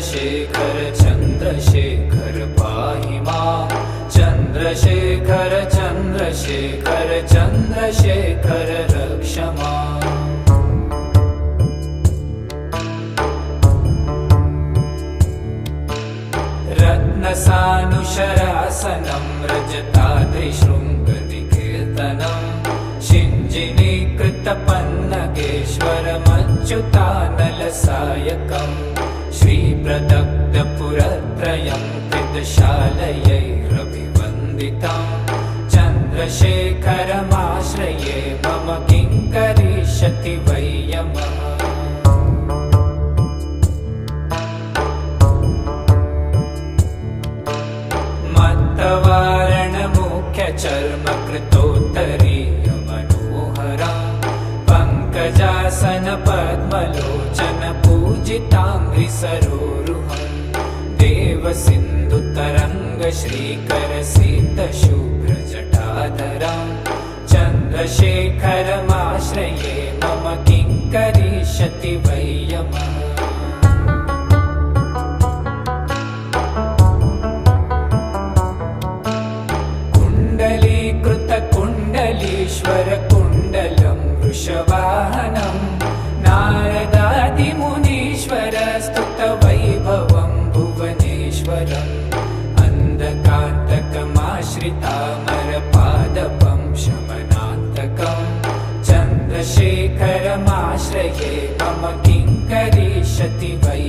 चन्द्रशेखर चन्द्रशेखर पाहि मा। चन्द्रशेखर चन्द्रशेखर चन्द्रशेखर रक्ष मा। रत्नसानुशरासनं रजताद्रिशृङ्गनिकीर्तनं शिञ्जिनीकृतपन्नगेश्वरमच्युतानलसायकम् श्रीप्रदग्धपुरत्रयं कृतशालयैरभिवन्दितं चन्द्रशेखरमाश्रये मम वै यमः। मत्तवारणमुख्यचर्मकृतोत्तरीयमनोहरा पङ्कजासन पद्मलोचन पूजिताङ्घ्रिसरोरुहम् देवसिन्धुतरङ्ग श्रीकर सिद्धशुभ्रजटाधरा चन्द्रशेखरमाश्रये मम किं करिष्यति यमः कुण्डलीकृतकुण्डलीश्वरकुण्डलं वृषवाहनं। नारदादिमुनीश्वर अन्धकान्तकमाश्रितामरपादपं शमनान्तकं चन्द्रशेखरमाश्रये मम किं करिष्यति वै